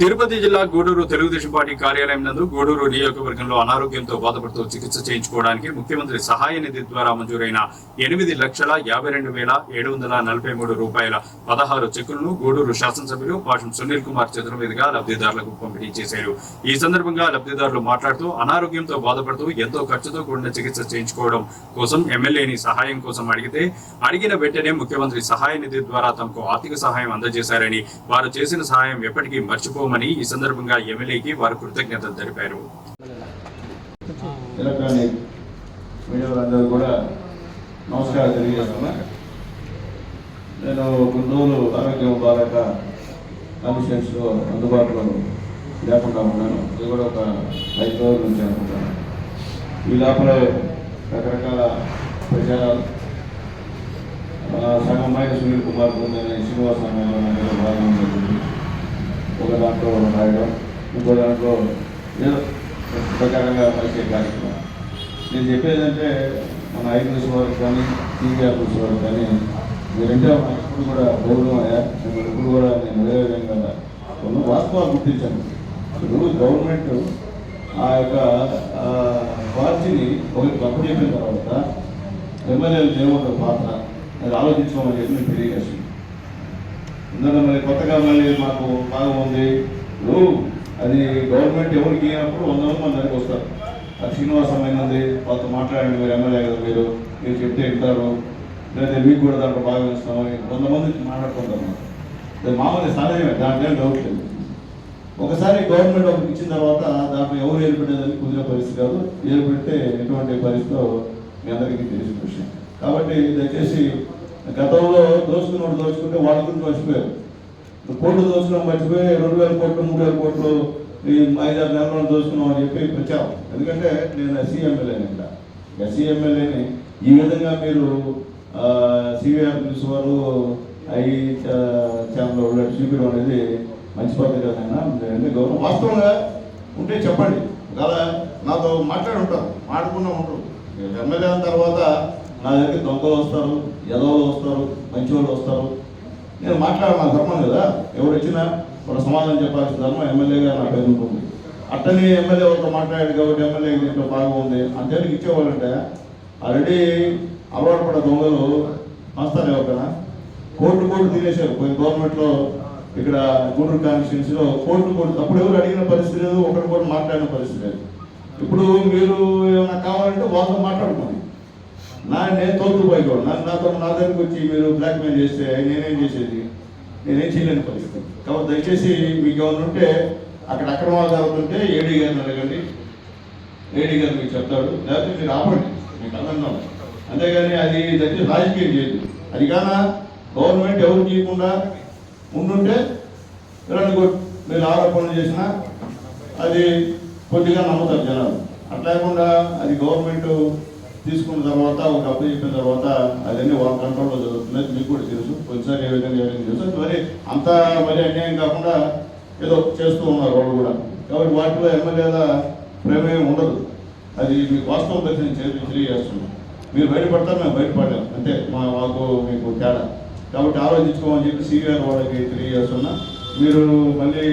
తిరుపతి జిల్లా గూడూరు తెలుగుదేశం పార్టీ కార్యాలయం నందు గూడూరు నియోజకవర్గంలో అనారోగ్యంతో బాధపడుతూ చికిత్స చేయించుకోవడానికి ముఖ్యమంత్రి సహాయ నిధి ద్వారా మంజూరైన ఎనిమిది లక్షల యాభై రెండు వేల ఏడు వందల నలభై మూడు రూపాయల పదహారు చెక్కులను గూడూరు శాసనసభ్యులు పాషం సునీల్ కుమార్ చేతుల మీదుగా లబ్ధిదారులకు పంపిణీ చేశారు. ఈ సందర్భంగా లబ్ధిదారులు మాట్లాడుతూ అనారోగ్యంతో బాధపడుతూ ఎంతో ఖర్చుతో కూడిన చికిత్స చేయించుకోవడం కోసం ఎమ్మెల్యేని సహాయం కోసం అడిగితే అడిగిన వెంటనే ముఖ్యమంత్రి సహాయ నిధి ద్వారా తమకు ఆర్థిక సహాయం అందజేశారని వారు చేసిన సహాయం ఎప్పటికీ మర్చిపోమని ఈ సందర్భంగా ఎమ్మెల్యేకి వారు కృతజ్ఞతలు తెలిపారు. నమస్కారం తెలియజేస్తున్నా. నేను కొన్ని రోజులు ఆరోగ్యం బాగాక కండిషన్స్లో అందుబాటులో లేకుండా ఉన్నాను. ఇది కూడా ఒక ఐదు రోజుల నుంచి అనుకుంటాను. ఈ లోపల రకరకాల ప్రచారాలు. ఆ, సగం మైన సునీల్ కుమార్ బృందని శ్రీనివాస సంఘంలో భాగం జరిగింది ఒక దాంట్లో రాయడం ఇంకో దాంట్లో ఏదో ప్రకారంగా పరిచే కార్యక్రమం. నేను చెప్పేదంటే మన ఐదు వారికి కానీ టీవీ ఆఫీస్ వారికి కానీ మీరంటే మన ఎప్పుడు కూడా గౌరవం అయ్యా నేను ఎప్పుడు కూడా నేను వేరే విధంగా కొన్ని వాస్తవాలు గుర్తించాను. ఇప్పుడు గవర్నమెంట్ ఆ యొక్క పార్టీని ఒకరికి తప్పు చెప్పిన తర్వాత ఎమ్మెల్యేలు దేవుడు పాత్ర అది ఆలోచించుకోమని చెప్పి నేను తెలియజేస్తున్నాను ఇందులో మరి కొత్తగా మళ్ళీ మాకు భాగం ఉంది. ఇప్పుడు అది గవర్నమెంట్ ఎవరికి ఇచ్చినప్పుడు వంద మంది మన దగ్గరికి వస్తారు. అది శ్రీనివాసమైనది వాళ్ళతో మాట్లాడండి మీరు ఎమ్మెల్యే కదా మీరు. మీరు చెప్తే వింటారు. లేదా మీకు కూడా దాంట్లో బాగా ఇస్తాము వంద మంది మాట్లాడుకుంటారు అది మామూలు సహజమే దాంట్లో డౌట్ లేదు. ఒకసారి గవర్నమెంట్ ఒకటి ఇచ్చిన తర్వాత దాంట్లో ఎవరు ఏర్పడేదని కుదిరే పరిస్థితి కాదు. ఏర్పడితే ఎటువంటి పరిస్థితిలో మీ అందరికీ తెలిసిన విషయం. కాబట్టి దయచేసి గతంలో దోచుకున్నోడు దోచుకుంటే వాళ్ళకి గురించి మర్చిపోయారు. కోట్లు దోచుకున్నాం మర్చిపోయి రెండు వేల కోట్లు మూడు వేల కోట్లు ఈ ఐదారు నెలలు దోచుకున్నాం అని చెప్పి ప్రచారం. ఎందుకంటే నేను ఎస్సీ ఎమ్మెల్యేని ఇక్కడ ఎస్సీ ఎమ్మెల్యేని ఈ విధంగా మీరు సివిఆర్ న్యూస్ వారు ఐ ఛానల్ చూపించడం అనేది మంచి పద్ధతి కదా అంటే గౌరవం? వాస్తవంగా ఉంటే చెప్పండి. కదా నాతో మాట్లాడి ఉంటారు మాట్లాడుకున్నా ఉంటారు. ఎమ్మెల్యే అయిన తర్వాత నా దగ్గర దొంగలు వస్తారు ఎదవలు వస్తారు మంచివాళ్ళు వస్తారు. నేను మాట్లాడ నా ధర్మం కదా? ఎవరు వచ్చినా ఒక సమాధానం చెప్పాల్సిన ధర్మం ఎమ్మెల్యేగా నాకు ఎదుర్కొంది అట్టని ఎమ్మెల్యే ఒకరు మాట్లాడాడు కాబట్టి ఎమ్మెల్యే ఇంట్లో బాగుంది అంతే ఇచ్చేవాళ్ళంటే. ఆల్రెడీ అలవాటు పడ్డ దొంగలు వస్తారు ఎవరికైనా కోర్టు కోర్టు తినేశారు పోయి గవర్నమెంట్లో ఇక్కడ గూడూరు కాన్స్టిట్యూన్సీలో కోర్టు కోర్టు అప్పుడు ఎవరు అడిగిన పరిస్థితి లేదు ఒకటి కూడా మాట్లాడిన పరిస్థితి లేదు. ఇప్పుడు మీరు ఏమైనా కావాలంటే వాళ్ళతో మాట్లాడుకోండి. నా నేను తోలు పోయికోడు. నన్ను నాతో నా దగ్గరికి వచ్చి మీరు బ్లాక్మెయిల్ చేస్తే నేనేం చేసేది? నేనేం చేయలేని పరిస్థితి. కాబట్టి దయచేసి మీకు ఏమైనా ఉంటే అక్కడ అక్రమాలు జరుగుతుంటే ఏడీ గారిని అడగండి. ఏడీ గారు మీకు చెప్తాడు. లేకపోతే మీరు ఆపండి. మీకు అర్థం అంతేగాని అది దయచేసి రాజకీయం చేయదు అది కానా గవర్నమెంట్ ఎవరు చేయకుండా ఉండుంటే రెండు కొ- మీరు ఆరోపణలు చేసినా అది కొద్దిగా నమ్ముతారు జనాలు. అట్లా లేకుండా అది గవర్నమెంట్ తీసుకున్న తర్వాత ఒక అప్పు చెప్పిన తర్వాత అదన్నీ వాళ్ళ కంట్రోల్లో జరుగుతుంది మీకు కూడా తెలుసు. కొన్నిసారి ఏ విధంగా ఏ విధంగా తెలుసు మరి అంత మరి అన్యాయం కాకుండా ఏదో చేస్తూ ఉన్నారు వాళ్ళు కూడా. కాబట్టి వాటిలో ఎమ్మెల్యేల ప్రమేయం ఉండదు. అది మీకు వాస్తవం తెలిసి నేను చేసి తెలియజేస్తున్నాను మీరు బయటపడతారు మేము బయటపడాం అంటే మా మాకు మీకు తేడా. కాబట్టి ఆలోచించుకోమని చెప్పి సీఆర్ వాళ్ళకి తెలియజేస్తున్నా. మీరు మళ్ళీ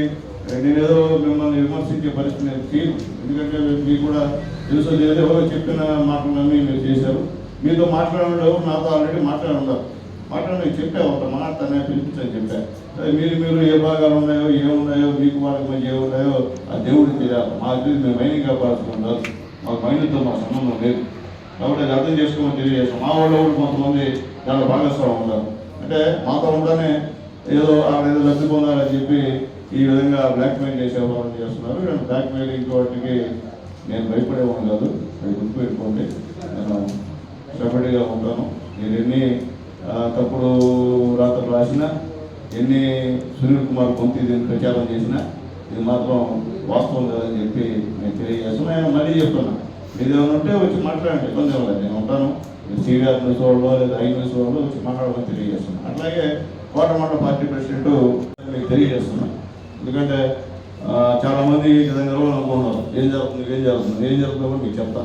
నేనేదో మిమ్మల్ని విమర్శించే పరిస్థితి నేను ఎందుకంటే మీరు కూడా తెలుసు లేదు ఎవరో చెప్పిన మాటలు మీరు చేశారు. మీతో మాట్లాడిన ఎవరు నాతో ఆల్రెడీ మాట్లాడి ఉన్నారు. మాట్లాడి మీకు చెప్పా ఒక మాట తనే పిలిపించని చెప్పా. మీరు మీరు ఏ భాగాలు ఉన్నాయో ఏమున్నాయో మీకు వాళ్ళకి మంచి ఏమున్నాయో ఆ దేవుడికి తెలియాలి మా తెలియదు మేము మైనింగ్ కాపాడుకుంటారు మాకు మైనింగ్తో మా సంబంధం లేదు. కాబట్టి అది అర్థం చేసుకోమని తెలియజేస్తాం. మా వాళ్ళు కూడా కొంతమంది దాంట్లో భాగస్వామి ఉన్నారు అంటే మాతో ఉండనే ఏదో ఏదో లబ్ధి పొందాలని చెప్పి ఈ విధంగా బ్లాక్మెయిల్ చేసే వాళ్ళు చేస్తున్నారు బ్లాక్మెయిల్ ఇంకోటికి నేను భయపడేవాడిని కాదు. అది గుర్తుపెట్టుకోండి నేను సెపరేట్గా ఉంటాను. నేను ఎన్ని తప్పుడు రాత్రులు రాసినా ఎన్ని సునీల్ కుమార్ పొంతి దీన్ని ప్రచారం చేసినా ఇది మాత్రం వాస్తవం కాదని చెప్పి నేను తెలియజేస్తాను నేను మళ్ళీ చెప్తున్నా. మీరు ఏమైనా ఉంటే వచ్చి మాట్లాడండి. ఇబ్బంది ఇవ్వలేదు నేను ఉంటాను. సీనియర్ న్యూస్ వాళ్ళు లేదా ఐ న్యూస్ వాళ్ళు వచ్చి మాట్లాడమని తెలియజేస్తున్నాను అట్లాగే కోటమండ పార్టీ ప్రెసిడెంట్ మీకు తెలియజేస్తున్నాను ఎందుకంటే చాలామంది విధంగా మంది అనుకుంటున్నారు. ఏం జరుగుతుంది ఏం జరుగుతుంది ఏం జరుగుతుందో మీకు చెప్తా.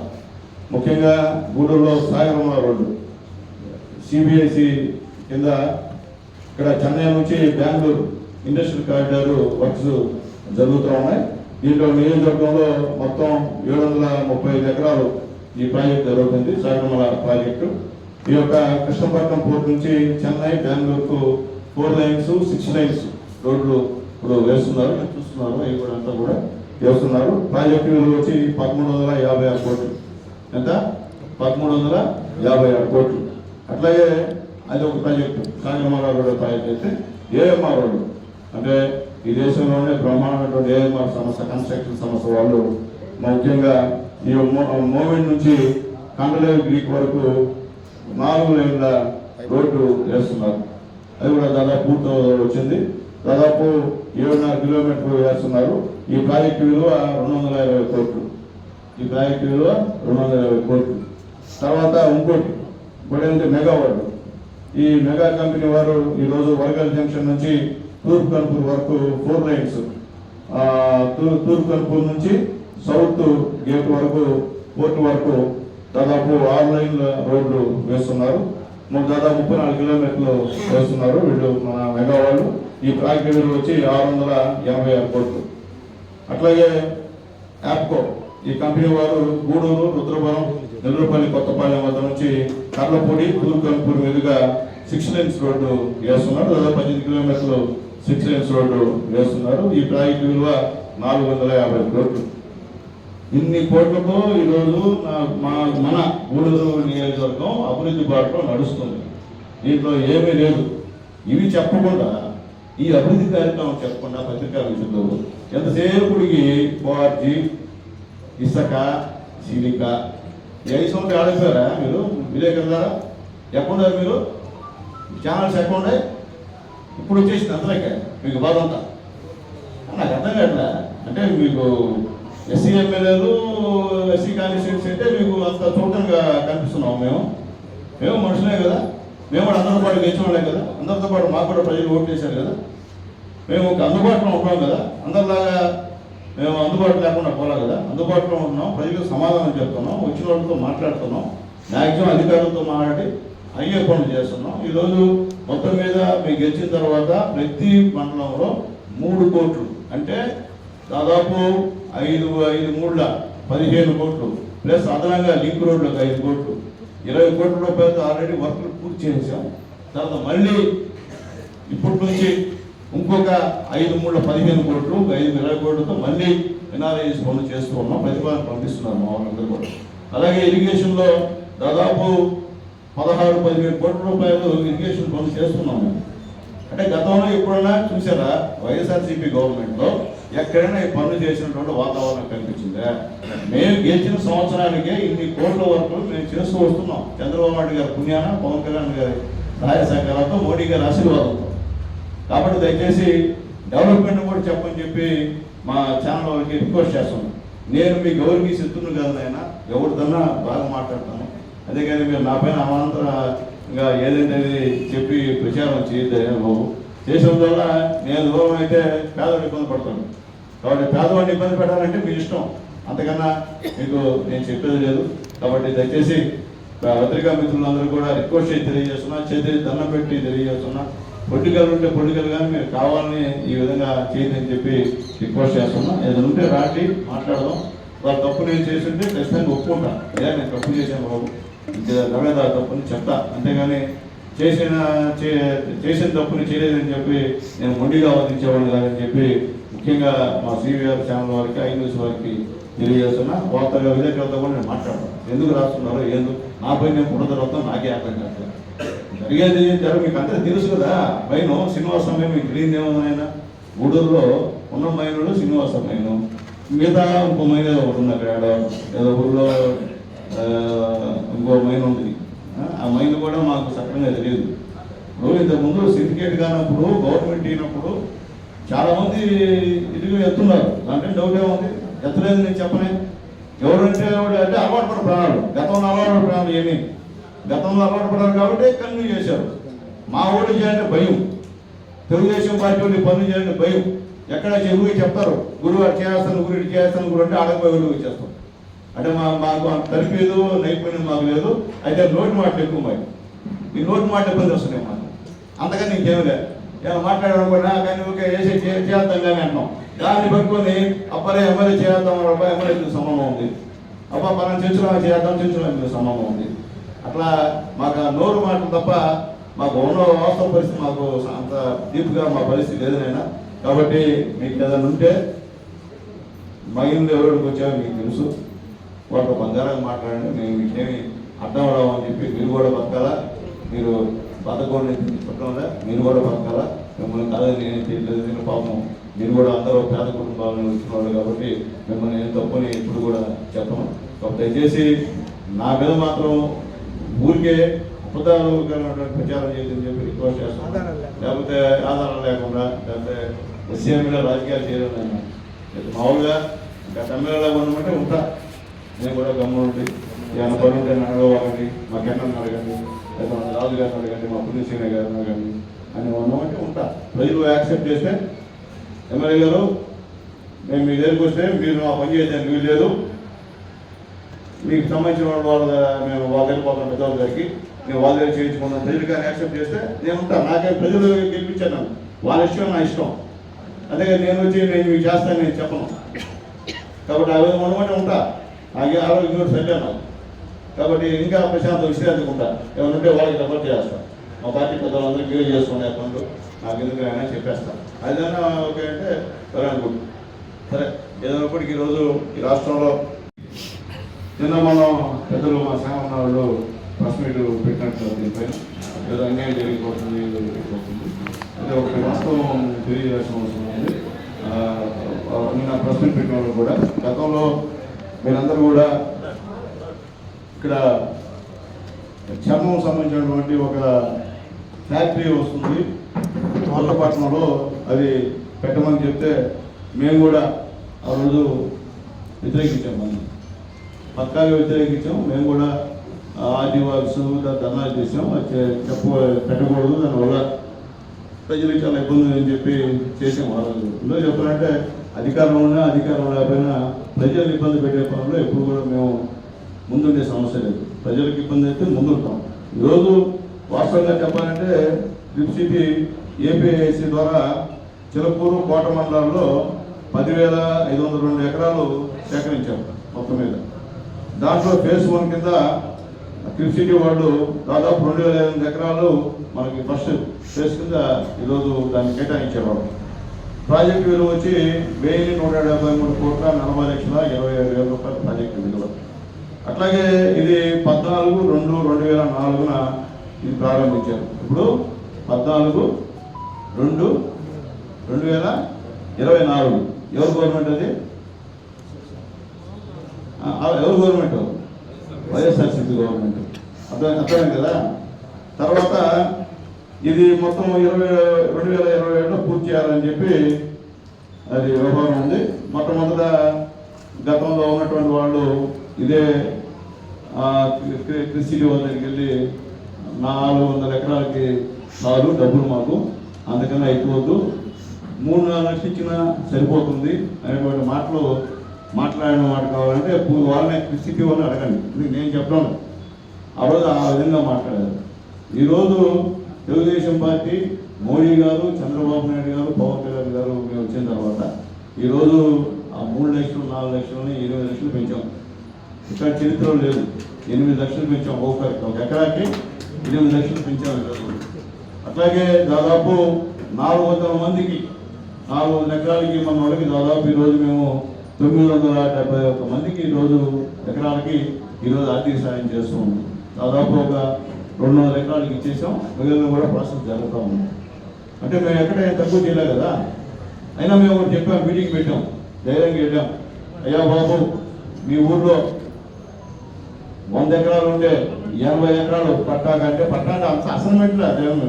ముఖ్యంగా గూడూరులో సాగరమ్మ రోడ్డు. సిబిఐసి కింద ఇక్కడ చెన్నై నుంచి బెంగళూరు ఇండస్ట్రియల్ కారిడార్ వర్క్స్ జరుగుతూ ఉన్నాయి. దీంట్లో నియోజకవర్గంలో మొత్తం ఏడు వందల ముప్పై ఐదు ఎకరాలు ఈ ప్రాజెక్ట్ జరుగుతుంది సాగరమల ప్రాజెక్టు. ఈ యొక్క కృష్ణపట్నం పోర్ట్ నుంచి చెన్నై బెంగళూరుకు ఫోర్ లైన్స్ సిక్స్ లైన్స్ రోడ్లు ఇప్పుడు వేస్తున్నారు మీరు చూస్తున్నారు అవి కూడా అంతా కూడా వేస్తున్నారు ప్రాజెక్టు విలువ వచ్చి పదమూడు వందల యాభై ఆరు కోట్లు. ఎంత? పదమూడు వందల యాభై ఆరు కోట్లు. అట్లాగే అది ఒక ప్రాజెక్టు. సాగరమల రోడ్ ప్రాజెక్ట్ అయితే ఏఎంఆర్ రోడ్డు. అంటే ఈ దేశంలోనే బ్రహ్మాండమైనటువంటి ఏఎంఆర్ సంస్థ కన్స్ట్రక్షన్ సంస్థ వాళ్ళు ముఖ్యంగా ఈ మూమెంట్ నుంచి కండలేరు గ్రీక్ వరకు నాలుగు లైన్ల రోడ్డు వేస్తున్నారు. అది కూడా దాదాపు పూర్తి వచ్చింది. దాదాపు ఏడున్నర కిలోమీటర్లు వేస్తున్నారు. ఈ ప్రాజెక్టు విలువ రెండు వందల ఇరవై కోట్లు. ఈ ప్రాజెక్టు విలువ రెండు వందల ఇరవై కోట్లు. తర్వాత ఇంకోటి ఇంకోటి ఏంటంటే మెగా వార్డు. ఈ మెగా కంపెనీ వారు ఈరోజు వరగల్ జంక్షన్ నుంచి తూర్పు కనుపూర్ వరకు ఫోర్ లైన్స్ తూర్పు కనుపూర్ నుంచి సౌత్ గేట్ వరకు పోర్ట్ వరకు దాదాపు ఆరు లైన్ల రోడ్లు వేస్తున్నారు. దాదాపు ముప్పై నాలుగు కిలోమీటర్లు వేస్తున్నారు వీళ్ళు మన మెగా వాళ్ళు ఈ ప్రాజెక్ట్ విలువ వచ్చి ఆరు వందల ఎనభై ఆరు కోట్లు. అట్లాగే యాప్కో ఈ కంపెనీ వారు గూడూరు రుద్రవరం నెల్లూరుపల్లి కొత్తపాలెం వద్ద నుంచి కర్లపూడి తూర్కన్పూర్ మీదుగా సిక్స్ లైన్స్ రోడ్డు వేస్తున్నారు. దాదాపు పద్దెనిమిది కిలోమీటర్లు సిక్స్ లైన్స్ రోడ్డు వేస్తున్నారు. ఈ ప్రాజెక్టు విలువ నాలుగు వందల యాభై కోట్లు. ఇన్ని కోట్లతో ఈరోజు మా మన గూడూరు నియోజకవర్గం అభివృద్ధి బాటలో నడుస్తుంది. దీంట్లో ఏమీ లేదు. ఇవి చెప్పకుండా ఈ అభివృద్ధి కార్యక్రమం చెప్పకుండా పత్రికా విషయంలో ఎంతసేపుడికి బార్జీ ఇసక సిలిక ఏ సంవత్సరం ఆడిపోయారా మీరు? విలేకరులారా ఎక్కడున్నారు మీరు? ఛానల్స్ ఎక్కడ ఇప్పుడు వచ్చేసింది అంతలేక మీకు బాధ అంతా నాకు అర్థం కావట్లే? అంటే మీకు ఎస్సీ ఎమ్మెల్యేలు ఎస్సీ కాన్స్టిట్యూన్సీ అంటే మీకు అంత చూడటంగా కనిపిస్తున్నాం మేము. మేము మనుషులే కదా. మేము కూడా అందరితో పాటు గెలిచిన వాళ్ళే కదా. అందరితో పాటు మాకు కూడా ప్రజలు ఓటు చేశారు కదా. మేము ఒక అందుబాటులో ఉంటాం కదా. అందరిలాగా మేము అందుబాటులో లేకుండా పోలే కదా. అందుబాటులో ఉంటున్నాం ప్రజలకు సమాధానం చెప్తున్నాం వచ్చిన వాళ్ళతో మాట్లాడుతున్నాం. మ్యాక్సిమం అధికారులతో మాట్లాడి అయ్యే పనులు చేస్తున్నాం. ఈరోజు మొత్తం మీద మీకు గెలిచిన తర్వాత ప్రతి మండలంలో మూడు కోట్లు అంటే దాదాపు ఐదు ఐదు మూడుల పదిహేను కోట్లు ప్లస్ అదనంగా లింక్ రోడ్లకు ఐదు కోట్లు. ఇరవై కోట్ల రూపాయలతో ఆల్రెడీ వర్కులు పూర్తి చేసాం తర్వాత మళ్ళీ ఇప్పటి నుంచి ఇంకొక ఐదు మూడు పదిహేను కోట్లు ఐదు ఇరవై కోట్లతో మళ్ళీ ఎన్ఆర్ఐఎస్ పనులు చేస్తూ ఉన్నాం ప్రతిపాదన పంపిస్తున్నారు మా వాళ్ళందరూ కూడా. అలాగే ఇరిగేషన్లో దాదాపు పదహారు పదిహేను కోట్ల రూపాయలు ఇరిగేషన్ పనులు చేస్తున్నాం అంటే గతంలో ఎప్పుడన్నా చూసారా వైఎస్ఆర్సీపీ గవర్నమెంట్లో ఎక్కడైనా ఈ పనులు చేసినటువంటి వాతావరణం కనిపించిందా? మేము గెలిచిన సంవత్సరానికే ఇన్ని కోట్ల వరకు మేము చేస్తూ వస్తున్నాం. చంద్రబాబు నాయుడు గారి పుణ్యాన పవన్ కళ్యాణ్ గారి సహాయ మోడీ గారి ఆశీర్వాదంతో. కాబట్టి దయచేసి డెవలప్మెంట్ కూడా చెప్పని చెప్పి మా ఛానల్ వాళ్ళకి రిక్వెస్ట్ చేస్తున్నాను నేను మీ ఎవరికి శత్రువును కాదు నాయన ఎవరిదన్నా బాగా మాట్లాడతాను. అదే కానీ మీరు నా పైన అమాంతరంగా ఏదైతే చెప్పి ప్రచారం చేయలేదు బాబు. చేసిన వల్ల నేను దూరం అయితే పేదవాడిని ఇబ్బంది పడతాను కాబట్టి పేదవాడిని ఇబ్బంది పెట్టాలంటే మీ ఇష్టం. అంతకన్నా మీకు నేను చెప్పేది లేదు. కాబట్టి దయచేసి పత్రికా మిత్రులందరూ కూడా రిక్వెస్ట్ చేసి తెలియజేస్తున్నా చేతి దండం పెట్టి తెలియజేస్తున్నా. పొలిటికల్ ఉంటే పొలిటికల్ కానీ మీరు కావాలని ఈ విధంగా చేయదని చెప్పి రిక్వెస్ట్ చేస్తున్నా. ఏదైనా ఉంటే రాండి మాట్లాడదాం. వాళ్ళ తప్పు నేను చేస్తుంటే ఖచ్చితంగా ఒప్పుకుంటా. లేదా నేను తప్పు చేశాను బాబు. రమేద తప్పుని చెప్తా. అంతేగాని చేసిన చే- చేసిన తప్పుని చేయలేదని చెప్పి నేను మొండిగా వాదించేవాడిని కాదని చెప్పి ముఖ్యంగా మా సివిఆర్ ఛానల్ వారికి ఐ న్యూస్ వారికి తెలియజేస్తున్నా వార్త విలేకరులతో కూడా నేను మాట్లాడతాను ఎందుకు రాస్తున్నారో ఎందుకు నాపై నేను తర్వాత నాకే అర్థం కాదు. జరిగేది జర మీకు అంతా తెలుసు కదా మైను శ్రీనివాస మీకు తెలియదు ఏమన్నా గూడూరులో ఉన్న మైనుడు శ్రీనివాసమైను మిగతా ఇంకో మైన ఒకటి ఉంది అక్కడ ఏదో ఊళ్ళో ఇంకో మైన్ ఉంది. ఆ, ఆ మైన్ కూడా మాకు సక్రంగా తెలియదు. ఇప్పుడు ఇంతకుముందు సిండికేట్ కానప్పుడు గవర్నమెంట్ అయినప్పుడు చాలా మంది ఇదిగా ఎత్తున్నారు. దాంట్లో డౌట్ ఏముంది? ఎత్తలేదు నేను చెప్పనే. ఎవరంటే అంటే అలవాటు పడ ప్రాణాలు. గతంలో అలవాటు పడిన ప్రాణాలు ఏమి? గతంలో అలవాటు పడ్డారు కాబట్టి కన్వీ చేశారు. మా ఓటు చేయాలంటే భయం. తెలుగుదేశం పార్టీ వాళ్ళు పనులు చేయాలంటే భయం. ఎక్కడ చెరువు చెప్తారు. గురువు అటు చేస్తాను గురు ఇటు చేస్తాను గురు అంటే ఆడకపోయి గురువు చేస్తాం అంటే మా మాకు అంత నైపుణ్యం మాకు లేదు. అయితే నోటి మాటలు ఎక్కువ మాకు. ఈ నోటి మాట ఇబ్బంది వస్తున్నాయి మాకు? అంతకని ఇంకేమీ లేదు. ఏమైనా మాట్లాడాలనుకున్నా కానీ ఊరికే వేసి చే- చేద్దాం కానీ అంటాం దాన్ని పట్టుకొని అబ్బాయి ఎమ్మెల్యే చేద్దాం అబ్బాయి ఎమ్మెల్యే సంబంధం ఉంది? అబ్బా మనం చర్చలో చేద్దాం చర్చలో మీకు సంబంధం ఉంది? అట్లా మాకు ఆ నోరు మాటలు తప్ప మాకు ఉన్న వాస్తవ పరిస్థితి మాకు అంత డీప్గా మా పరిస్థితి లేదు కాబట్టి మీకు ఏదైనా ఉంటే మహిళలు ఎవరికి వచ్చారో మీకు తెలుసు. వాళ్ళతో బంగారంగా మాట్లాడండి. మేము మీకేమి అడ్డం అవడం చెప్పి మీరు కూడా బతకాలా? మీరు బతకూడని చెప్పడంలో మీరు కూడా బతకాలా మిమ్మల్ని కాదని నేను చేయలేదు నేను పాపం. మీరు కూడా అందరూ పేద కుటుంబాలను వచ్చినవాళ్ళు కాబట్టి మిమ్మల్ని నేను తప్పని ఇప్పుడు కూడా చెప్పను. కాబట్టి దయచేసి నా మీద మాత్రం ఊరికే అబద్ధాలు ప్రచారం చేయదని చెప్పి రిక్వెస్ట్ చేస్తాను. లేకపోతే ఆధారం లేకుండా లేకపోతే సీఎంగా రాజకీయాలు చేయడం నేను మామూలుగా ఇంకా తమిళలో ఉండమంటే ఉంటా. నేను కూడా గమ్మున ఉండి ఏమైనా పని ఉంటే నన్ను అడగండి మా అడగండి లేదా మా రాజు గారు అడగండి మా పుణ్యశ్రీని గారు అడగండి అని ఉన్నామంటే ఉంటా. ప్రజలు యాక్సెప్ట్ చేస్తే ఎమ్మెల్యే గారు మేము మీ దగ్గరికి వస్తే మీరు మా పని చేయడానికి వీలు లేదు. మీకు సంబంధించిన వాళ్ళ మేము వాళ్ళ దగ్గర పోతాం పెద్దవాళ్ళ దగ్గరికి. నేను వాళ్ళ దగ్గర చేయించుకున్నాను ప్రజలు కానీ యాక్సెప్ట్ చేస్తే నేను ఉంటాను నాకే ప్రజలు గెలిపించాను వాళ్ళ ఇష్టం నా ఇష్టం. అదే నేను వచ్చి నేను మీకు చేస్తాను నేను చెప్పను. కాబట్టి ఆ విధంగా ఉండమంటే ఉంటా. నాకు ఆరోగ్యం కూడా సరిగ్గా నాకు. కాబట్టి ఇంకా ప్రశాంత విశ్రాంతిగా ఉంటా ఏమైనా ఉంటే వాళ్ళకి రిపోర్ట్ చేస్తాను మా పార్టీ పెద్దవాళ్ళందరూ క్లియర్ చేసుకునే అకౌంట్ నాకు ఎందుకు అయినా చెప్పేస్తాను అదేనా ఓకే అంటే సరే అనుకుంటున్నాను సరే ఏదైనప్పటికీ ఈరోజు ఈ రాష్ట్రంలో నిన్న మనం పెద్దలు మా సంఘం వాళ్ళు ప్రెస్ మీట్ పెట్టినట్టు దీనిపైన. ఏదో అన్యాయం జరిగిపోతుంది జరిగిపోతుంది. అదే ఒక వాస్తవం తెలియజేయాల్సిన అవసరం ఉంది. నిన్న ప్రెస్ మీట్ పెట్టిన వాళ్ళు కూడా గతంలో మీరందరూ కూడా ఇక్కడ చర్మం సంబంధించినటువంటి ఒక ఫ్యాక్టరీ వస్తుంది. కొత్తపట్నంలో అది పెట్టమని చెప్తే మేము కూడా ఆ రోజు వ్యతిరేకించాం మనం పక్కాగా వ్యతిరేకించాం. మేము కూడా ఆర్డీ వర్క్స్ ధర్నాలు చేసాం అది చెప్ప పెట్టకూడదు. దానివల్ల ప్రజలకు చాలా ఇబ్బంది అని చెప్పి చేసాం ఆ రోజు. ఇందులో చెప్పాలంటే అధికారం ఉన్నా అధికారం లేకపోయినా ప్రజలు ఇబ్బంది పెట్టే పనుల్లో ఎప్పుడు కూడా మేము ముందుండే సమస్య లేదు. ప్రజలకు ఇబ్బంది అయితే ముందుంటాం. ఈరోజు వాస్తవంగా చెప్పాలంటే లిప్ సిటీ ఏపీఐసి ద్వారా చిలకూరు కోట మండలాల్లో పదివేల ఐదు వందల రెండు ఎకరాలు సేకరించారు మొత్తం మీద. దాంట్లో ఫేజ్ వన్ కింద క్రిప్ సిటీ వాళ్ళు దాదాపు రెండు వేల ఎనిమిది ఎకరాలు మనకి ఫస్ట్ ఫేజ్ కింద ఈరోజు దాన్ని కేటాయించేవాళ్ళు ప్రాజెక్టు విలువ వచ్చి వెయ్యి నూట డెబ్బై మూడు కోట్ల నలభై లక్షల ఇరవై ఏడు వేల రూపాయల ప్రాజెక్టు విలువ. అట్లాగే ఇది పద్నాలుగు రెండు రెండు వేల నాలుగున ఇది ప్రారంభించారు. ఇప్పుడు పద్నాలుగు రెండు రెండు వేల ఇరవై నాలుగు. ఎవరు గవర్నమెంట్ అది? ఎవరు గవర్నమెంట్ వైఎస్ఆర్సీపీ గవర్నమెంట్ అర్థం అర్థమైంది కదా? తర్వాత ఇది మొత్తం ఇరవై రెండు వేల ఇరవై ఏడులో పూర్తి చేయాలని చెప్పి అది వ్యవహారం ఉంది. మొట్టమొదట గతంలో ఉన్నటువంటి వాళ్ళు ఇదే ఆ, కృషి వాళ్ళ దగ్గరికి వెళ్ళి నాలుగు వందల ఎకరాలకి చాలు డబ్బులు మాకు. అందుకని అయిపోవద్దు మూడు నాలుగు లక్షలు ఇచ్చినా సరిపోతుంది అనేటువంటి మాటలు మాట్లాడిన మాట కావాలంటే పూ- వాళ్ళని కృషికి వాళ్ళని అడగండి. ఇది నేను చెప్పడం ఆ రోజు ఆ విధంగా మాట్లాడారు. ఈరోజు తెలుగుదేశం పార్టీ మోడీ గారు చంద్రబాబు నాయుడు గారు పవన్ కళ్యాణ్ గారు మేము వచ్చిన తర్వాత ఈరోజు ఆ మూడు లక్షలు నాలుగు లక్షలని ఇరవై లక్షలు పెంచాం. ఇక్కడ చరిత్రలో లేదు. ఎనిమిది లక్షలు పెంచాం ఒక ఒక ఎకరాకి ఎనిమిది లక్షలు పెంచాం అట్లాగే దాదాపు నాలుగు వందల మందికి నాలుగు వందల ఎకరాలకి మన వాళ్ళకి దాదాపు ఈరోజు మేము తొమ్మిది వందల డెబ్బై ఒక్క మందికి ఈరోజు ఎకరాలకి ఈరోజు ఆర్థిక సాయం చేస్తూ ఉన్నాం. దాదాపు ఒక రెండు వందల ఎకరాలకి ఇచ్చేసాం. మిగిలిన కూడా ప్రాసెస్ జరుగుతూ ఉంది. అంటే మేము ఎక్కడ తక్కువ చేయలే కదా. అయినా మేము ఒకటి చెప్పాం మీటింగ్ పెట్టాం ధైర్యంగా వెళ్ళాం. అయ్యా బాబు మీ ఊర్లో వంద ఎకరాలు ఉంటే ఎనభై ఎకరాలు పట్టా కంటే పట్టా అంటే అంత అసైన్మెంట్ అదేమి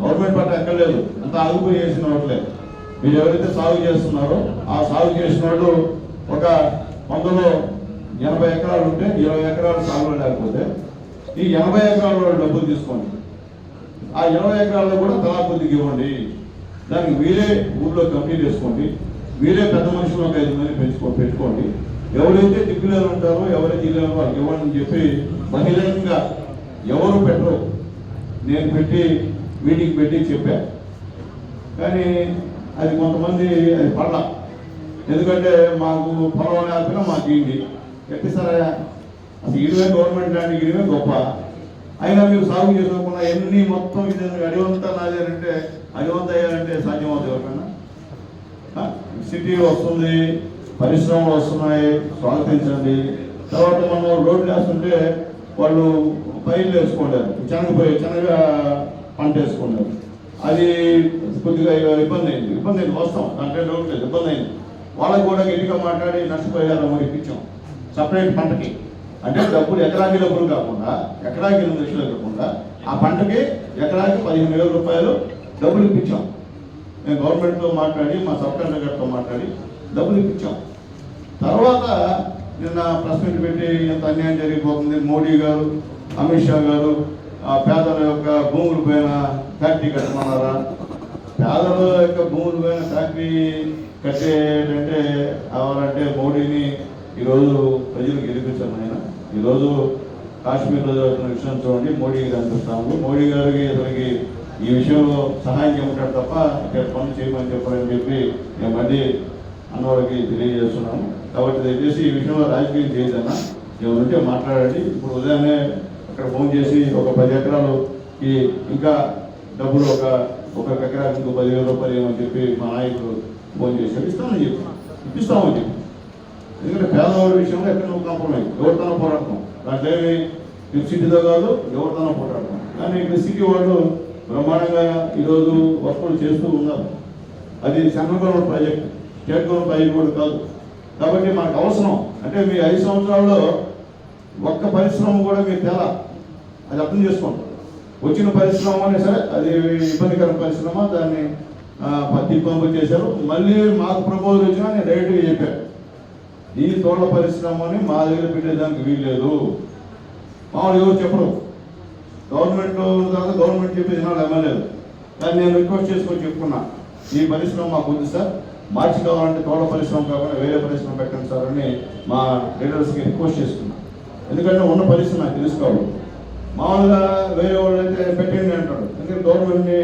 గవర్నమెంట్ పట్టా ఎక్కర్లేదు. అంత ఆగిపోయి చేసిన వాళ్ళే మీరు ఎవరైతే సాగు చేస్తున్నారో ఆ సాగు చేసిన వాళ్ళు ఒక వందలో ఎనభై ఎకరాలు ఉంటే ఇరవై ఎకరాలు సాగులో లేకపోతే ఈ ఎనభై ఎకరాల డబ్బులు తీసుకోండి. ఆ ఇరవై ఎకరాల్లో కూడా తలా కొద్దిగా ఇవ్వండి. దానికి వీరే ఊర్లో కంప్లీట్ చేసుకోండి వీరే పెద్ద మనుషులు ఒక ఐదు మంది పెంచుకో పెట్టుకోండి. ఎవరైతే దిక్కులేరు ఉంటారో ఎవరైతే ఇల్లు వాళ్ళకి ఇవ్వండి చెప్పి బహిరంగంగా ఎవరు పెట్టరు. నేను పెట్టి మీటింగ్ పెట్టి చెప్పా. కానీ అది కొంతమంది అది పడ ఎందుకంటే మాకు పొలం లేకపోయినా మాకు ఇండి ఎట్టిస్తారా అసలు ఇడివే గవర్నమెంట్ దానికి ఇడివే గొప్ప. అయినా మీరు సాగు చేసుకోకుండా ఎన్ని మొత్తం ఇది అడివంతా నాదేనంటే అడివంతా అయ్యారంటే సాధ్యమవుతుంది ఎవరికన్నా ఆ? సిటీ వస్తుంది పరిశ్రమలు వస్తున్నాయి స్వాగతించండి. తర్వాత మనం రోడ్లు వేస్తుంటే వాళ్ళు పైర్లు వేసుకుంటారు. శనగపోయి శనగ పంట వేసుకుంటారు. అది కొద్దిగా ఇబ్బంది అయింది. ఇబ్బంది అయింది. వస్తాం. దాంట్లో డౌట్ లేదు. ఇబ్బంది అయింది. వాళ్ళకు కూడా గట్టిగా మాట్లాడి నష్టపోయారు మరి ఇప్పించాం. సపరేట్ పంటకి. అంటే డబ్బులు ఎకరాకి డబ్బులు కాకుండా ఎకరాకి ఎనిమిది లక్షలు కాకుండా ఆ పంటకి ఎకరాకి పదిహేను వేల రూపాయలు డబ్బులు ఇప్పించాం. మేము గవర్నమెంట్తో మాట్లాడి మా సబ్ కలెక్టర్ మాట్లాడి డబ్బులు ఇప్పించాం. తర్వాత నిన్న ప్రెస్ మీట్ పెట్టి ఎంత అన్యాయం జరిగిపోతుంది మోడీ గారు అమిత్ షా గారు ఆ పేదల యొక్క భూముల పైన ఫ్యాక్టరీ కట్టమన్నారా? పేదల యొక్క భూముల పైన ఫ్యాక్టరీ కట్టేటంటే కావాలంటే మోడీని ఈరోజు ప్రజలు గెలిపించాను ఆయన ఈరోజు కాశ్మీర్లో జరుగుతున్న విషయం చూడండి మోడీ గారు అనిపిస్తాము మోడీ గారికి అసలుకి ఈ విషయంలో సహాయం చేయమంటాడు తప్ప ఇక్కడ పనులు చేయమని చెప్పారని చెప్పి మేము మళ్ళీ అన్నవాళ్ళకి తెలియజేస్తున్నాము. కాబట్టి దయచేసి ఈ విషయంలో రాజకీయం చేయదన్నా ఎవరుంటే మాట్లాడండి. ఇప్పుడు ఉదయాన్నే అక్కడ ఫోన్ చేసి ఒక పది ఎకరాలకి ఇంకా డబ్బులు ఒక ఒక ఎకరా ఇంకో పదివేల రూపాయలు ఏమని చెప్పి మా నాయకుడు ఫోన్ చేశారు ఇస్తామని చెప్పి ఇప్పిస్తామని చెప్పి. ఎందుకంటే పేదవాడి విషయంలో ఎక్కడ నువ్వు కాంప్రమైజ్? ఎవరితోనో పోరాడతాం దాంట్లో ఏమి సిటీతో కాదు ఎవరితోనో పోరాడతాం కానీ ఇక్కడ సిటీ వాళ్ళు బ్రహ్మాండంగా ఈరోజు వర్కులు చేస్తూ ఉన్నారు. అది సెంట్రల్ ప్రాజెక్ట్. స్టేట్ గవర్నమెంట్ కూడా కాదు. కాబట్టి మనకు అవసరం అంటే మీ ఐదు సంవత్సరాల్లో ఒక్క పరిశ్రమ కూడా మీరు తేలా. అది అర్థం చేసుకోండి. వచ్చిన పరిశ్రమ అనే సరే అది ఇబ్బందికర పరిశ్రమ దాన్ని ఆ, పత్తి పంపు చేశారు. మళ్ళీ మాకు ప్రపోజల్ వచ్చినా నేను డైరెక్ట్గా చెప్పాను. ఈ తోళ్ళ పరిశ్రమని మా దగ్గర పెట్టేదానికి వీల్లేదు. మామూలు ఎవరు చెప్పరు గవర్నమెంట్ తర్వాత గవర్నమెంట్ చెప్పేది నాకు ఎమ్మెల్యేలు కానీ నేను రిక్వెస్ట్ చేసుకొని చెప్పుకున్నా. ఈ పరిశ్రమ మాకు ఉంది సార్. మార్చి కావాలంటే తోట పరిశ్రమ కాకుండా వేరే పరిశ్రమ పెట్టండి సార్ అని మా లీడర్స్కి రిక్వెస్ట్ చేసుకున్నా ఎందుకంటే ఉన్న పరిస్థితి నాకు తెలుసుకోవాలి మామూలుగా వేరే వాళ్ళు అయితే పెట్టండి అంటాడు ఎందుకంటే గవర్నమెంట్ని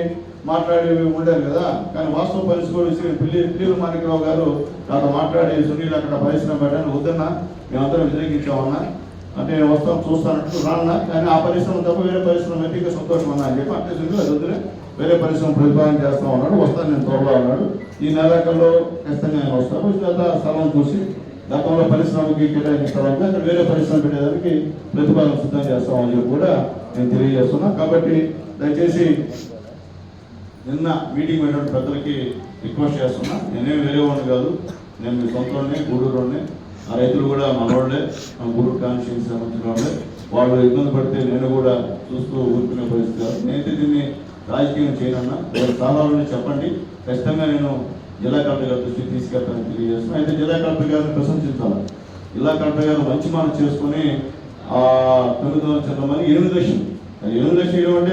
మాట్లాడి ఉండేది కదా. కానీ వాస్తవ పరిస్థితి విసిరి పిల్లి పిల్లి మాణికరావు గారు నాతో మాట్లాడి సునీల్ అక్కడ పరిశ్రమ పెట్టాను వద్దన్నా మేమందరం వ్యతిరేకించామన్నా అంటే నేను వస్తాను చూస్తానంటూ రాన్నా కానీ ఆ పరిశ్రమ తప్ప వేరే పరిశ్రమ అయితే ఇంకా సంతోషం అన్నా అని చెప్పి అంటే సునీల్ అది వద్దులే. వేరే పరిశ్రమ ప్రతిపాదన చేస్తా ఉన్నాడు వస్తాను నేను త్వరలో అన్నాడు. ఈ నెలాఖరులో ఖచ్చితంగా నేను వస్తాను. వచ్చిన తర్వాత స్థలం చూసి గతంలో పరిశ్రమకి కేటాయించిన స్థలంగా అక్కడ వేరే పరిశ్రమ పెట్టేదానికి ప్రతిపాదన సిద్ధం చేస్తామని చెప్పి కూడా నేను తెలియజేస్తున్నా. కాబట్టి దయచేసి నిన్న మీటింగ్ పెట్టిన పెద్దలకి రిక్వెస్ట్ చేస్తున్నా. నేనేం వేరే వాడిని కాదు. నేను మీ సొంతంలోనే గూడూరులోనే ఆ రైతులు కూడా మనోళ్ళే మా గూడూరు కాన్స్టిట్యూన్సీ సంబంధించిన వాళ్ళే. వాళ్ళు ఇబ్బంది పడితే నేను కూడా చూస్తూ ఊరుకునే పరిస్థితి నేనైతే దీన్ని రాజకీయం చేయనన్నా వాళ్ళ సలహాలని చెప్పండి. ఖచ్చితంగా నేను జిల్లా కలెక్టర్ గారి దృష్టికి తీసుకెళ్తానని తెలియజేస్తున్నాను అయితే జిల్లా కలెక్టర్ గారిని ప్రశంసించాలి జిల్లా కలెక్టర్ గారు మంచి మాట చేసుకుని ఆ తొమ్మిది వందల చంద్రమని ఎనిమిది లక్షలు. ఎనిమిది లక్షలు అంటే